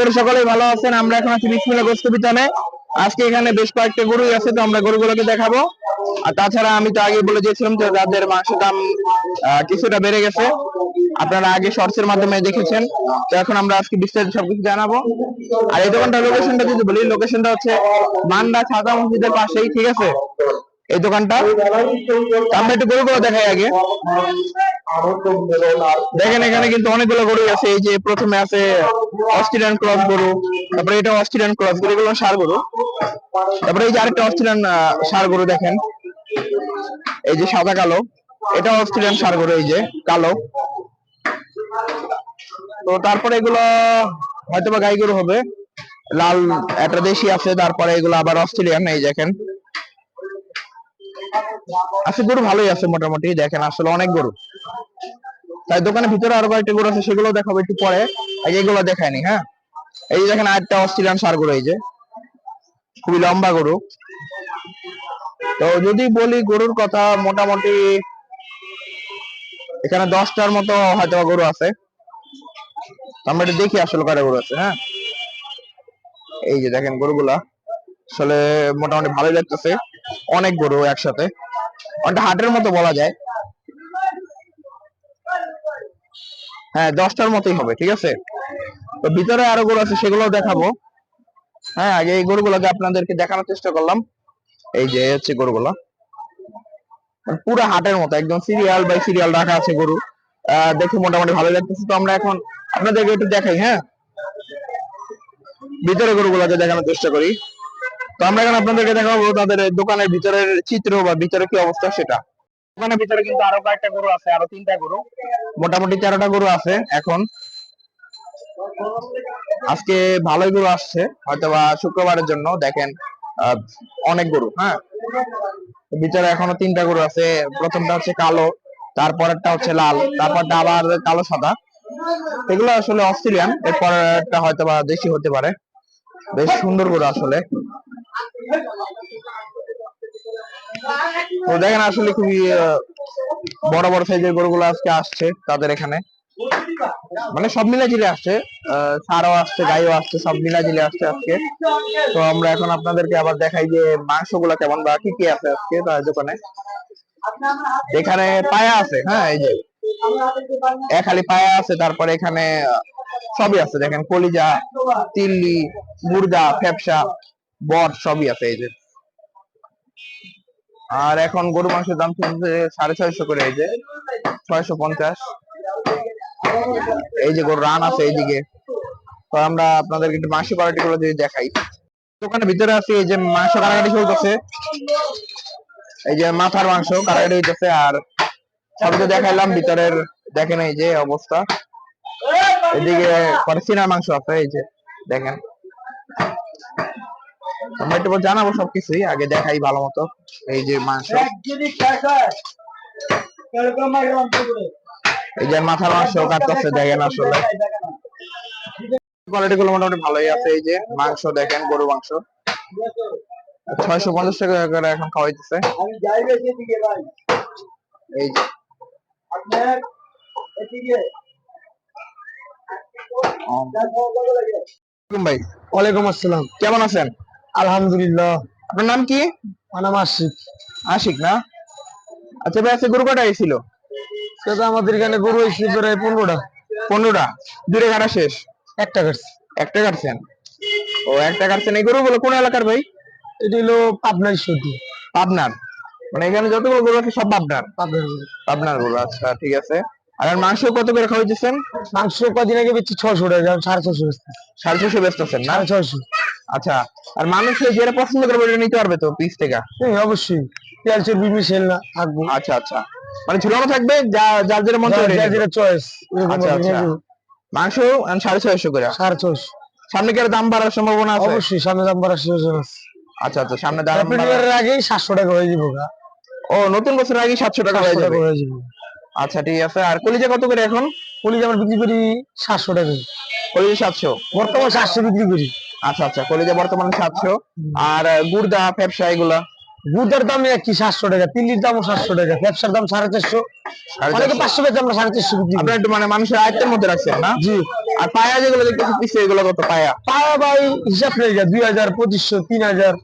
করি সকলেই ভালো আছেন। আমরা এখন আছি বিসমিল্লাহ গোস্ত বিতানে আজকে এখানে বেশ কয়েকটা গরুই আছে, তো আমরা গরুগুলোকে দেখাবো। আর তাছাড়া আমি তো আগে বলে দিয়েছিলাম যে যাদের মাংসের দাম কিছুটা বেড়ে গেছে। আপনারা আগে শর্টসের মাধ্যমে দেখেছেন। তো এখন আমরা আজকে বিস্তারিত সবকিছু জানাব। আর এই দোকানটার লোকেশনটা যদি বলি লোকেশনটা হচ্ছে মান্ডা ছাতা মসজিদের পাশেই, ঠিক আছে? এই দোকানটা? আমরা একটু গরুগুলো দেখাই আগে। দেখেন এখানে কিন্তু অনেকগুলো গরু আছে। এই যে প্রথমে আছে অস্ট্রেলিয়ান ক্রস গরু তারপরে এটা অস্ট্রেলিয়ান ক্রস গরু এগুলো সার গরু। তারপরে এই যে আরেকটা অস্ট্রেলিয়ান সার গরু দেখেন। এই যে সাদা কালো এটা অস্ট্রেলিয়ান সার গরু এই যে কালো। তো তারপরে এগুলো হয়তো বা গাই গরু হবে। লাল একটা দেশি আছে তারপরে এগুলো আবার অস্ট্রেলিয়ান এই দেখেন। আছে গরু ভালোই আছে মোটামুটি, দেখেন আসলে অনেক গরু। তাই দোকানের ভিতরে আরও কয়েকটা গরু আছে, সেগুলো দেখাবো একটু পরে। এগুলো দেখায়নি হ্যাঁ? এই দেখেন আরেকটা অস্ট্রেলিয়ান সার গরু, এই যে। খুবই লম্বা গরু। তো যদি বলি গরুর কথা, মোটামুটি এখানে দশটার মতো হয়তো গরু আছে। আমরা এটা দেখি আসলে কয়টা গরু আছে হ্যাঁ? এই যে দেখেন গরুগুলা। আসলে মোটামুটি ভালোই লাগতেছে। অনেক গরু একসাথে। অনেকটা হাটের মতো বলা যায়। হ্যাঁ দশটার মতোই হবে, ঠিক আছে? তো ভিতরে আরও গরু আছে সেগুলো দেখাবো। হ্যাঁ আগে এই গরুগুলোকে আপনাদেরকে দেখানোর চেষ্টা করলাম। এই যে হচ্ছে গরুগুলো। মানে পুরো হাটের মতো, একদম সিরিয়াল বাই সিরিয়াল রাখা আছে গরু। দেখে মোটামুটি ভালো লাগতেছে। তো আমরা এখন আপনাদেরকে একটু দেখাই হ্যাঁ? ভিতরে গরুগুলোকে দেখানোর চেষ্টা করি। তো আমরা এখন আপনাদেরকে দেখাবো তাদের দোকানের ভিতরের চিত্র বা ভিতরে কি অবস্থা সেটা। দোকানের ভিতরে কিন্তু আরও কয়েকটা গরু আছে, আরও তিনটা গরু। মোটামুটি তেরোটা গরু আছে এখন। আজকে ভালোই গরু আসছে হয়তো বা শুক্রবারের জন্য, দেখেন অনেক গরু হ্যাঁ। ভিতরে এখনও তিনটা গরু আছে, প্রথমটা হচ্ছে কালো, তারপরেরটা হচ্ছে লাল, তারপরটা আবার কালো সাদা। এগুলো আসলে অস্ট্রেলিয়ান এরপরটা হয়তো বা দেশি হতে পারে। বেশ সুন্দর গরু আসলে। তো দেখেন আসলে খুবই বড় বড় সাইজের গরুগুলো আজকে আসছে তাদের এখানে। মানে সব মিলা জিলে আসছে ষাঁড়ও আসছে, গাইও আসছে, সব মিলা জিলে আসছে আজকে। তো আমরা এখন আপনাদেরকে আবার দেখাই যে মাংসগুলো কেমন বা কি কি আছে আজকে তার দোকানে। এখানে পায়া আছে হ্যাঁ এই যে। খালি পায়া আছে, তারপরে এখানে সবই আছে। দেখেন কলিজা, তিল্লি, মুরগা, ফ্যাপসা বট সবই আছে এই যে। আর এখন গরু মাংসের দাম চলছে সাড়ে ছয়শো করে, এই যে ছয়শো পঞ্চাশ। এই যে গরু রান আছে এইদিকে। তো আমরা আপনাদেরকে একটু মাংস কোয়ালিটি গুলো যদি দেখাই। দোকানের ভিতরে আছে, এই যে মাংস কাটাকাটি চলতেছে এই যে মাথার মাংস কাটাকাটি হইতেছে আর সবই তো দেখাইলাম, ভিতরের দেখেন এই যে অবস্থা। এদিকে পরে সিনার মাংস আছে, এই যে দেখেন। আমরা একটু জানাব সবকিছুই আগে দেখাই ভালো মতো এই যে মাংস। এই যে মাথার মাংস কাটতেছে দেখেন আসলে। কোয়ালিটি গুলো মোটামুটি ভালোই আছে এই যে মাংস দেখেন গরু মাংস। ছয়শো পঞ্চাশ টাকা করে এখন খাওয়াইতেছে। আমি যাইবে সেদিকে ভাই। এই যে। ভাই। ওয়ালাইকুম আসসালাম। কেমন আছেন? আলহামদুলিল্লাহ। আপনার নাম কি? আমার আশিক। আশিক না? আচ্ছা ভাই আজকে গরু কটা ছিল সেটা আমাদের এখানে গরু হয়েছে প্রায় পনেরোটা। পনেরোটা? দূরে কাটা শেষ? একটা কাটছে। একটা কাটছেন? ও একটা কাটছেন। এই গরুগুলো কোন এলাকার ভাই? এটা হলো পাবনার সত্যি পাবনার। মানে এখানে যতগুলো গরু আছে সব পাবনার? পাবনার গরু। পাবনার গরু আচ্ছা ঠিক আছে। আর মাংস কত করে খাওয়াইতেছেন মাংস কদিন আগে বেচছি ছশো টাকা সাড়ে ছশো বেচছি। সাড়ে ছশো বেচতেছেন না? ছশো আচ্ছা আর মানুষ যেটা পছন্দ করবে এটা নিতে পারবে তো পিস থেকে? হ্যাঁ অবশ্যই। তেল চর্বি মিশেল না থাকব। আচ্ছা আচ্ছা। মানে ঝুলানো থাকবে যা যার যেটা মন চায় যার যেটা চয়েস আচ্ছা, আচ্ছা। মাংস সাড়ে ছয়শো করে। সাড়ে ছশো সামনে কি আর দাম বাড়ার সম্ভাবনা আছে? অবশ্যই সামনে দাম বাড়ার সুযোগ আছে। আচ্ছা আচ্ছা সামনে দাম বাড়ার- আগেই সাতশো টাকা হয়ে যাব ও নতুন বছর আগে সাতশো টাকা হয়ে যাবে। হয়ে যাব। আচ্ছা ঠিক আছে। আর কলিজা কত করে এখন? পুলিশ আমরা বিক্রি করি সাতশো টাকা। কলিজা সাতশো। বর্তমান সাতশো বিক্রি করি। আচ্ছা আচ্ছা কলেজে বর্তমানে সাতশো। আর গুড়দা ব্যবসা এগুলা? গুড়ের দাম একই সাতশো টাকা তিল্লির দামও সাতশো টাকা ব্যবসার দাম সাড়ে চারশো। অনেকে পাঁচশো বেচে আমরা সাড়ে চারশো বিক্রি আপনার একটু মানে মানুষের আয়ত্তের মধ্যে রাখছেন না? জি। আর পায়া যেগুলো দেখতেছি পিছিয়ে এগুলো কত পায়া? ভাই হিসাব নেই দুই হাজার পঁচিশশো তিন হাজার।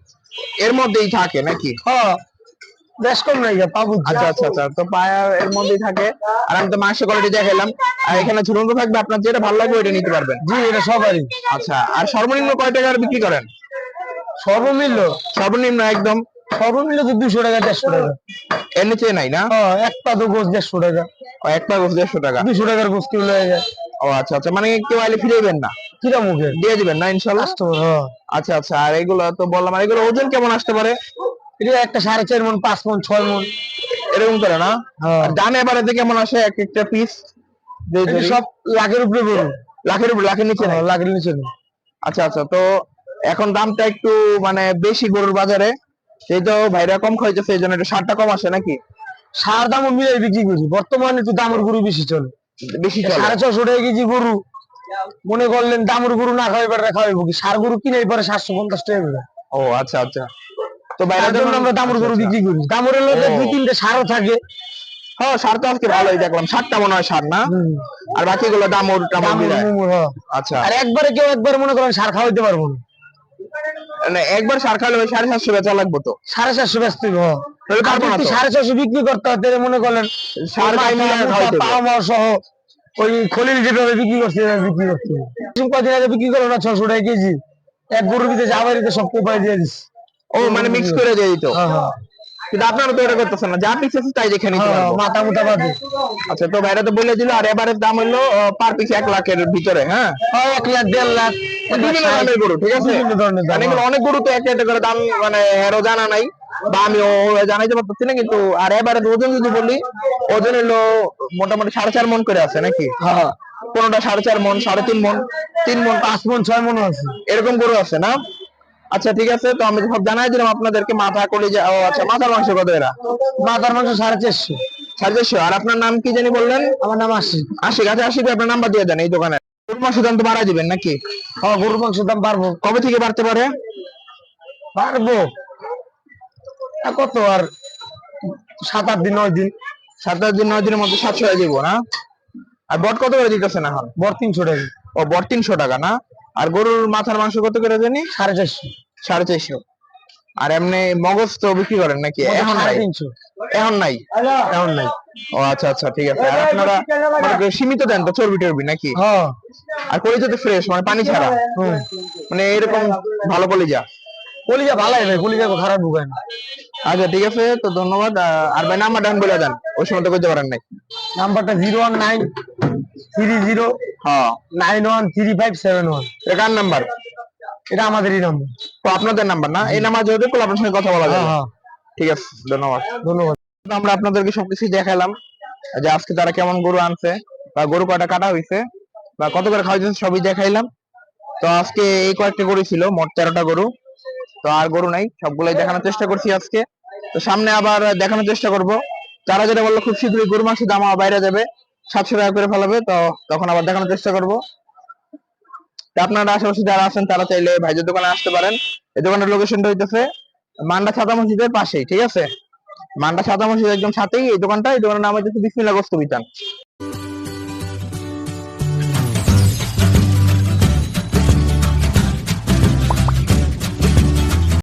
এর মধ্যেই থাকে নাকি? হ্যাঁ। বেশ কম নাই পাবো। আচ্ছা আচ্ছা আচ্ছা। তো পায়া এর মধ্যেই থাকে। আর আমি তো মাংসের কোয়ালিটি দেখাইলাম। আর এখানে ঝুলন্ত থাকবে আপনার যেটা ভালো লাগবে ওইটা নিতে পারবেন। জি এটা সবারই। আচ্ছা আর সর্বনিম্ন কয় টাকার বিক্রি করেন? সর্বনিম্ন? একদম। তো দুশো টাকা দেড়শো টাকা। এর নিচে নাই না? এক পা তো গোছ দেড়শো টাকা। দেড়শো টাকা। দুশো টাকার গোছ কিলো হয়ে যায়। ও আচ্ছা আচ্ছা। মানে কেউ আইলে ফিরেবেন না? কিরা মুখে দিয়ে দিবেন না ইনশাল্লাহ? হ্যাঁ। আচ্ছা আচ্ছা। আর এগুলো তো বললাম আর এগুলো ওজন কেমন আসতে পারে? এটা একটা সাড়ে চার মন পাঁচ মন ছয় মন এরকম করে না? দামে এবারে কেমন আসে এক একটা পিস সব লাখের উপরে বড় লাখের উপর লাখের নিচে নাই। লাখের নিচে নেই। আচ্ছা আচ্ছা তো এখন দামটা একটু মানে বেশি গরুর বাজারে। সেই তো ভাইরা কম খাইতেছে এই জন্য একটু সারটা কম আসে নাকি? সার দামও মিলাই বিক্রি করি বর্তমানে একটু দামের গরু বেশি চলে। বেশি চলে। সাড়ে ছশো টাকা কেজি গরু। মনে করলেন দামের গরু না খাওয়াই পারে খাওয়াইবো কি? সার গরু কিনে পরে সাতশো পঞ্চাশ টাকা ও আচ্ছা আচ্ছা। তো ভাইরা তার আমরা দামের গরু বিক্রি করি। দামের হলে দুই তিনটে সারও থাকে। হ্যাঁ সার তো আজকে ভালোই দেখলাম। সারটা মনে হয় সার না? আর বাকিগুলো দামর টামর হ্যাঁ। আচ্ছা। আর একবারে কেউ একবার মনে করেন সার খাওয়াইতে পারব না। মানে একবার সার খাওয়ালে ওই সাড়ে সাতশো বেচা লাগবে তো? সাড়ে হইবো, হ্যাঁ। সাড়ে ছশো বিক্রি করতে হয় মনে করেন সহ ওই খলিল যেভাবে বিক্রি করছে বিক্রি করতে কদিন আগে বিক্রি করো না ছশো টাকা কেজি। এক গরুর ভিতরে জামারিতে সব কোপাই দিয়ে দিস ও মানে মিক্স করে দিয়ে দিত। হ্যাঁ হ্যাঁ। কিন্তু আপনারা তো এটা করতেছেন না। যা পিস আছে তাই দেখে নিতে হ্যাঁ, পারব। মাথা মুথা বাদে আচ্ছা তো ভাইরা তো বলে দিল আর এবারের দাম হলো পার পিস এক লাখের ভিতরে হ্যাঁ? এক লাখ দেড় লাখ। বিভিন্ন। দামের গরু ঠিক আছে? ধরনের মানে। অনেক গরু তো একটা একটা করে দাম মানে এরও জানা নাই বা আমি জানাইতে পারতেছি না কিন্তু আর এবারে ওজন যদি বলি ওজন হলো মোটামুটি সাড়ে চার মন করে আছে নাকি? হ্যাঁ। কোনটা সাড়ে চার মন সাড়ে তিন মন তিন মন পাঁচ মন ছয় মন আছে। এরকম গরু আছে না? আচ্ছা ঠিক আছে তো আমি সব জানাই দিলাম আপনাদেরকে। মাথা কলিজা ও আচ্ছা মাথার মাংস কত এরা? মাথার মাংস সাড়ে চারশো। সাড়ে চারশো। আর আপনার নাম কি জানি বললেন? আমার নাম আশি আশিক আচ্ছা আশিক আপনার নাম্বার দিয়ে দেন এই দোকানে। গরুর মাংস দাম তো বাড়া দিবেন নাকি? হ্যাঁ গরুর মাংস দাম পারব কবে থেকে বাড়তে পারে? পারব আর কত আর? সাত আট দিন নয় দিন। সাত আট দিন নয় দিনের মধ্যে সাতশো টাকা দিব না? আর বট কত করে দিতেছেন এখন? বট তিনশো টাকা। ও বট তিনশো টাকা না? আর গরুর মাথার মাংস কত করে জানি? সাড়ে চারশো। সাড়ে চারশো আর এমনি মগজ তো বিক্রি করেন নাকি? এখন নাই। তিনশো। এখন নাই? এখন নাই। ও আচ্ছা আচ্ছা ঠিক আছে। আর আপনারা মানে সীমিত দেন তো চর্বি টর্বি নাকি? হ্যাঁ আর কলিজা তো ফ্রেশ মানে পানি ছাড়া। মানে এরকম ভালো কলিজা? কলিজা ভালাই ভাই কলিজা তো খারাপ ঢুকায় না। আচ্ছা ঠিক আছে তো ধন্যবাদ। আর ভাই নাম্বার ডান বলে দেন। ওই সময় তো করতে পারেন নাই। নাম্বারটা zero one nine three zero হ্যাঁ। Nine one three five seven one. এটা কার নাম্বার? এটা আমাদেরই নাম্বার তো আপনাদের নাম্বার না? এই নাম্বার যদি করলে আপনার সঙ্গে কথা বলা হ্যাঁ যাবে। হ্যাঁ ঠিক আছে ধন্যবাদ। ধন্যবাদ। আমরা আপনাদেরকে সবকিছু দেখালাম যে আজকে তারা কেমন গরু আনছে বা গরু কয়টা কাটা হয়েছে বা কত করে খাওয়াইছে সবই দেখাইলাম। তো আজকে এই কয়েকটা গরু ছিল মোট তেরোটা গরু। তো আর গরু নাই সবগুলাই দেখানোর চেষ্টা করছি আজকে। তো সামনে আবার দেখানোর চেষ্টা করব। তারা যেটা বলল খুব শীঘ্রই গরু মাংসের দাম বাইরে যাবে সাতশো টাকা করে ফেলাবে তো তখন আবার দেখানোর চেষ্টা করব। আপনারা আশেপাশে যারা আছেন, তারা চাইলে ভাইজের দোকানে আসতে পারেন। এই দোকানের লোকেশনটা হইতেছে মান্ডা সাদা মসজিদের পাশেই, ঠিক আছে? মান্ডা সাদা মসজিদ একদম সাথেই এই দোকানটা, এই দোকানের নাম হইতেছে বিসমিল্লা গোস্ত বিতান